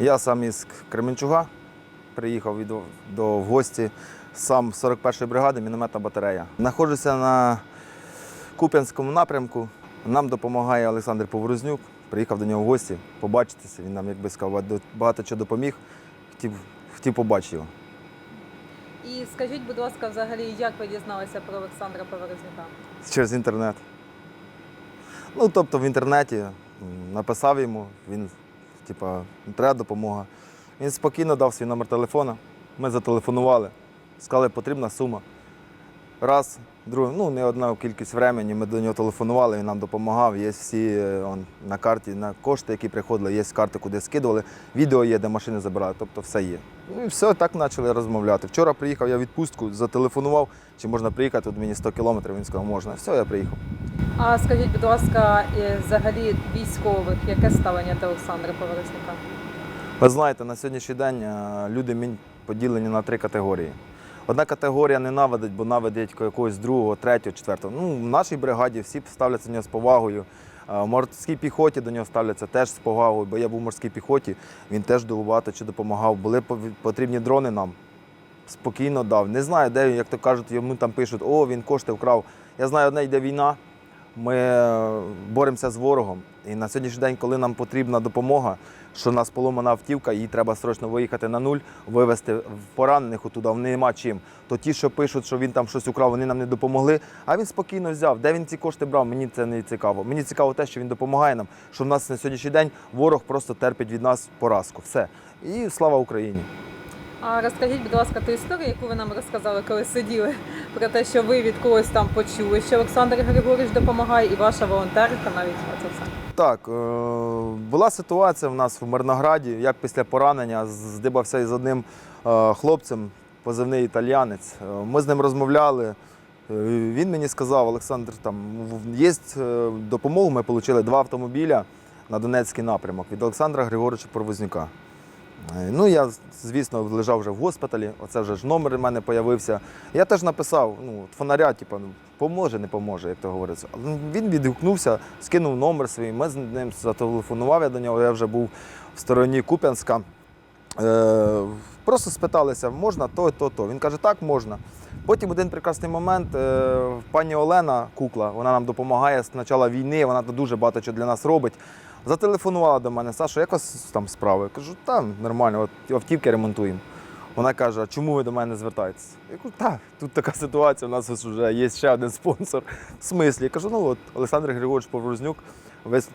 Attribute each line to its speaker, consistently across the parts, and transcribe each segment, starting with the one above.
Speaker 1: Я сам із Кременчуга приїхав від, до, в гості, сам 41-ї бригади, мінометна батарея. Знаходжуся на Куп'янському напрямку. Нам допомагає Олександр Поворознюк. Приїхав до нього в гості, побачитися. Він нам, як би сказав, багато- багато чого допоміг. Хотів, хотів побачити його.
Speaker 2: І скажіть, будь ласка, взагалі, як ви дізналися про Олександра Поворознюка?
Speaker 1: Через інтернет. Ну, тобто в інтернеті написав йому, він, типа, треба допомога. Він спокійно дав свій номер телефона. Ми зателефонували, сказали, потрібна сума. Раз, другий, ну не одна кількість времени, ми до нього телефонували, він нам допомагав. Є всі е, он, на карті, на кошти, які приходили, є карти, куди скидували. Відео є, де машини забирали, тобто все є. Ну і все, так почали розмовляти. Вчора приїхав я відпустку, зателефонував, чи можна приїхати, тут мені 100 кілометрів. Він сказав, можна. Все, я приїхав.
Speaker 2: А скажіть, будь ласка, взагалі військових, яке ставлення до Олександра Поворознюка?
Speaker 1: Ви знаєте, на сьогоднішній день е, люди поділені на три категорії. Одна категорія ненавидить, бо навидить якогось другого, третього, четвертого. Ну, в нашій бригаді всі ставляться до нього з повагою. Е, В морській піхоті до нього ставляться теж з повагою, бо я був в морській піхоті, він теж дуже чи допомагав. Були потрібні дрони нам. Спокійно дав. Не знаю, де, як то кажуть, йому там пишуть, о, він кошти вкрав. Я знаю, одне йде війна. Ми е, боремося з ворогом. І на сьогоднішній день, коли нам потрібна допомога, що нас поломана автівка, їй треба срочно виїхати на нуль, вивезти поранених отуди, нема чим. То ті, що пишуть, що він там щось украв, вони нам не допомогли. А він спокійно взяв. Де він ці кошти брав? Мені це не цікаво. Мені цікаво те, що він допомагає нам, що в нас на сьогоднішній день ворог просто терпить від нас поразку. Все. І слава Україні.
Speaker 2: А розкажіть, будь ласка, ту історію, яку ви нам розказали, коли сиділи, про те, що ви від когось там почули, що Олександр Григорович допомагає, і ваша волонтерка навіть оце все.
Speaker 1: Так, е, була ситуація в нас в Мирнограді, як після поранення здибався із одним е, хлопцем, позивний італіянець. Е, Ми з ним розмовляли. Він мені сказав, Олександр, там є допомогу. Ми отримали два автомобіля на Донецький напрямок від Олександра Григоровича Провознюка. Е, Ну, я, звісно, лежав вже в госпіталі, оце вже ж номер у мене з'явився. Я теж написав, ну, фонаря, типу, ну, поможе, не поможе, як то говориться. Він відгукнувся, скинув номер свій, ми з ним зателефонував я до нього, я вже був в стороні Куп'янська. Е, просто спиталися, можна то, то, то. Він каже, так, можна. Потім один прекрасний момент, е, пані Олена Кукла, вона нам допомагає з початку війни, вона дуже багато чого для нас робить. Зателефонувала до мене, Саша, як у вас там справи? Я кажу, там нормально, от автівки ремонтуємо. Вона каже, а чому ви до мене звертаєтесь? Я кажу, так, тут така ситуація, у нас вже є ще один спонсор. В смислі? Я кажу, ну от Олександр Григорович Поворознюк. Весь,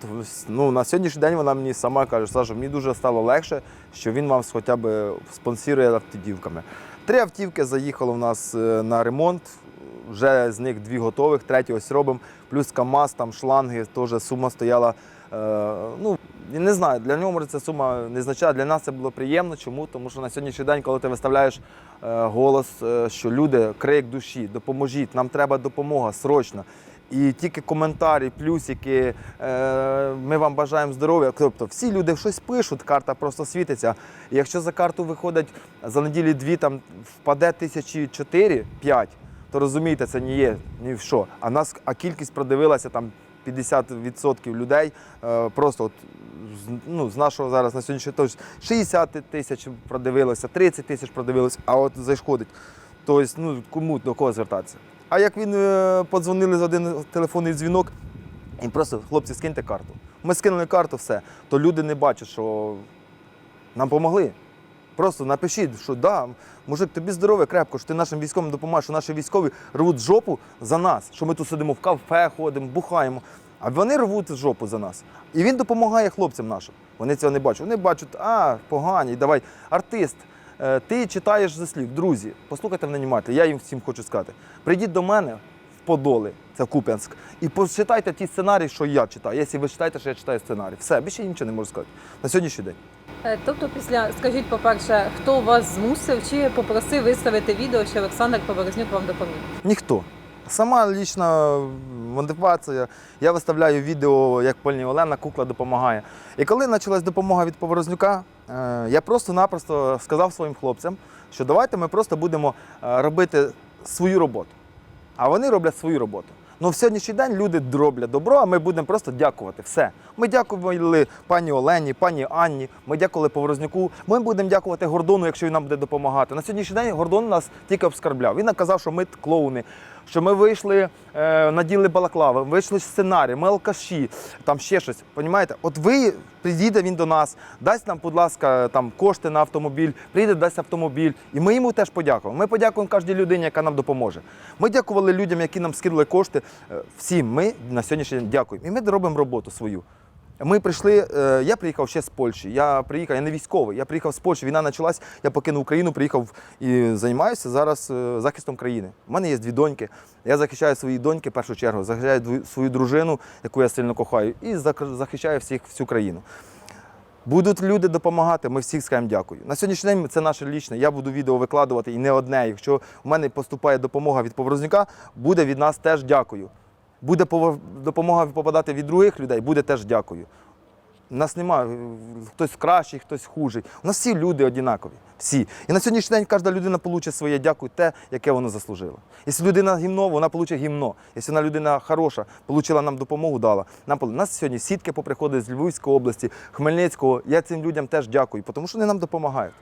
Speaker 1: ну, на сьогоднішній день вона мені сама каже, Саша, мені дуже стало легше, що він вам хоча б спонсорує автівками. Три автівки заїхало в нас е, на ремонт. Вже з них дві готових, третю ось робимо. Плюс КАМАЗ, там шланги, теж сума стояла. Е, ну, не знаю, для нього може ця сума не значає. Для нас це було приємно. Чому? Тому що на сьогоднішній день, коли ти виставляєш е, голос, що люди, крик душі, допоможіть, нам треба допомога срочно. І тільки коментарі, плюсики, е, ми вам бажаємо здоров'я. Тобто всі люди щось пишуть, карта просто світиться. І якщо за карту виходить за неділі дві, там впаде тисячі чотири, п'ять, то розумієте, це не є ні в що. А нас, а кількість продивилася там 50% людей. Е, просто от, ну, з нашого зараз на сьогоднішній день 60 тисяч продивилося, 30 тисяч продивилося, а от зайшходить. Тобто, ну кому до кого звертатися? А як він е, подзвонили за один телефонний дзвінок, і просто хлопці, скиньте карту. Ми скинули карту, все. То люди не бачать, що нам допомогли. Просто напишіть, що да, мужик, тобі здоров'я крепко, що ти нашим військовим допомагаєш, що наші військові рвуть жопу за нас, що ми тут сидимо в кафе, ходимо, бухаємо. А вони рвуть жопу за нас. І він допомагає хлопцям нашим. Вони цього не бачать. Вони бачать, а, погані, давай, артист. Е, Ти читаєш за слів, друзі, послухайте мене внимательно, я їм всім хочу сказати. Прийдіть до мене в Подоли, це Куп'янськ, і почитайте ті сценарії, що я читаю. Якщо ви читаєте, що я читаю сценарій. Все, більше я нічого не можу сказати. На сьогоднішній день.
Speaker 2: Е, Тобто, після скажіть, по-перше, хто вас змусив чи попросив виставити відео, що Олександр Поворознюк вам допоміг?
Speaker 1: Ніхто. Сама лічна мотивація. Я виставляю відео, як пані Олена кукла допомагає. І коли почалась допомога від Поворознюка, е, я просто-напросто сказав своїм хлопцям, що давайте ми просто будемо е, робити свою роботу. А вони роблять свою роботу. Ну в сьогоднішній день люди роблять добро, а ми будемо просто дякувати. Все. Ми дякували пані Олені, пані Анні. Ми дякували Поворозняку. Ми будемо дякувати Гордону, якщо він нам буде допомагати. На сьогоднішній день Гордон нас тільки обскарбляв. Він нам казав, що ми клоуни, що ми вийшли, е, наділи балаклави, вийшли сценарій, ми алкаші, там ще щось. Понімаєте? От ви приїде він до нас, дасть нам, будь ласка, там кошти на автомобіль, прийде, дасть автомобіль, і ми йому теж подякуємо. Ми подякуємо кожній людині, яка нам допоможе. Ми дякували людям, які нам скинули кошти. Е, Всім ми на сьогоднішній день дякуємо. І ми робимо роботу свою. Ми прийшли, е, я приїхав ще з Польщі. Я приїхав, я не військовий, я приїхав з Польщі. Війна почалась, я покинув Україну, приїхав і займаюся зараз е, захистом країни. У мене є дві доньки. Я захищаю свої доньки в першу чергу, захищаю свою дружину, яку я сильно кохаю, і захищаю всіх всю країну. Будуть люди допомагати, ми всіх скажемо дякую. На сьогоднішній день це наше лічне. Я буду відео викладувати і не одне. Якщо в мене поступає допомога від Поворознюка, буде від нас теж дякую. Буде допомога попадати від других людей, буде теж дякую. У нас немає хтось кращий, хтось хужий. У нас всі люди однакові. Всі. І на сьогоднішній день кожна людина отримає своє дякую, те, яке вона заслужила. Якщо людина гімно, вона отримає гімно. Якщо вона людина хороша, отримала нам допомогу, дала. Нам у нас сьогодні сітки поприходять з Львівської області, Хмельницького. Я цим людям теж дякую, тому що вони нам допомагають.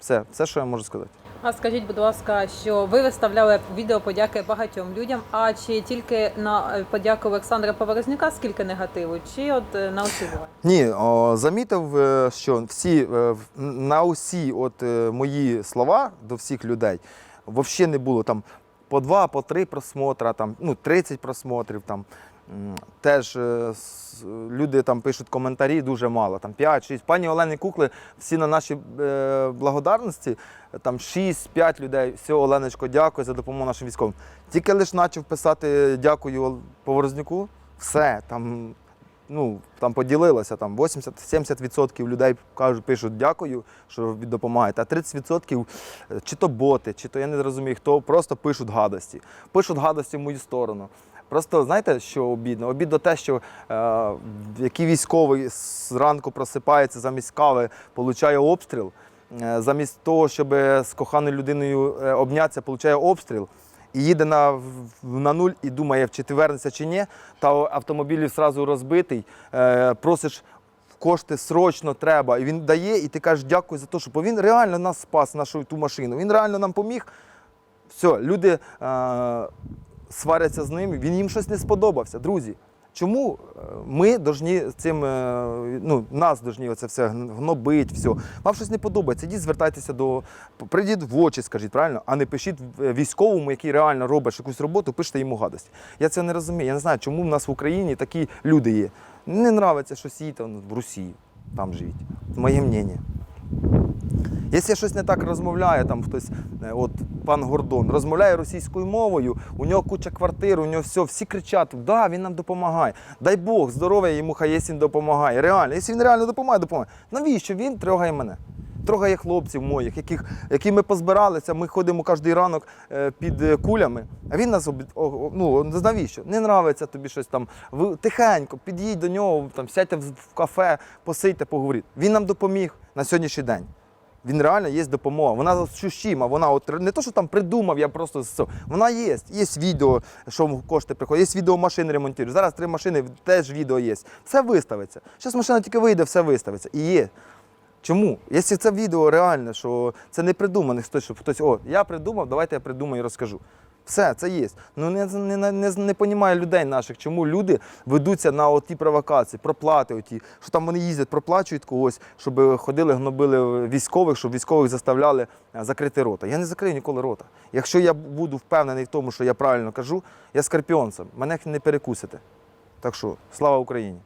Speaker 1: Все, все, що я можу сказати.
Speaker 2: А скажіть, будь ласка, що ви виставляли відео подяки багатьом людям, а чи тільки на е, подяку Олександра Поворознюка скільки негативу, чи от е, на усі буває?
Speaker 1: Ні, о, замітив, е, що всі на усі от мої слова до всіх людей взагалі не було там по два, по три просмотра, там, ну, 30 просмотрів. Там. Теж е, люди там пишуть коментарі дуже мало, там 5-6. Пані Олені Кукли, всі на нашій е, благодарності, там 6-5 людей. Все, Оленочко, дякую за допомогу нашим військовим. Тільки лише почав писати дякую Поворознюку, все, там ну, там поділилося, там 80-70% людей кажуть, пишуть дякую, що ви допомагаєте, а 30% чи то боти, чи то я не розумію, хто просто пишуть гадості. Пишуть гадості в мою сторону. Просто знаєте, що обідно? Обідно те, що е, який військовий зранку просипається замість кави, получає обстріл, е, замість того, щоб з коханою людиною е, обнятися, получає обстріл і їде на, в- на нуль і думає, чи ти вернешся чи ні, та автомобіль зразу розбитий, е, просиш кошти срочно треба. І він дає, і ти кажеш дякую за те, що бо він реально нас спас, нашу ту машину. Він реально нам поміг. Все, люди е, сваряться з ним, він їм щось не сподобався. Друзі, чому е, ми должні цим, е, ну, нас должні оце все гн- гнобить, все. Вам щось не подобається, ідіть звертайтеся до. Прийдіть в очі, скажіть, правильно, а не пишіть військовому, який реально робить якусь роботу, пишете йому гадості. Я це не розумію. Я не знаю, чому в нас в Україні такі люди є. Не нравиться щось їй в Росії, там живіть. Моє мнення. Якщо щось не так розмовляє, там хтось, е, от пан Гордон, розмовляє російською мовою, у нього куча квартир, у нього все, всі кричать, да, він нам допомагає. Дай Бог, здоров'я йому, хай якщо він допомагає. Реально, якщо він реально допомагає, допомагає. Навіщо він трогає мене? Трогає хлопців моїх, яких, які ми позбиралися, ми ходимо кожен ранок е, під е, кулями, а він нас ну, навіщо? Не нравиться тобі щось там. Ви тихенько, під'їдь до нього, там, сядьте в кафе, посидьте, поговоріть. Він нам допоміг на сьогоднішній день. Він реально є допомога. Вона ощущима, вона от не то, що там придумав, я просто. Вона є. Є відео, що кошти приходять, є відео машин ремонтують. Зараз три машини теж відео є. Все виставиться. Зараз машина тільки вийде, все виставиться. І є. Чому? Якщо це відео реальне, що це не придумане хтось, щоб хтось, о, я придумав, давайте я придумаю і розкажу. Все, це є. Ну не, не, не, не, понімає людей наших, чому люди ведуться на ті провокації, проплати, оті, що там вони їздять, проплачують когось, щоб ходили, гнобили військових, щоб військових заставляли е, закрити рота. Я не закрию ніколи рота. Якщо я буду впевнений в тому, що я правильно кажу, я скорпіонцем, мене не перекусите. Так що, слава Україні!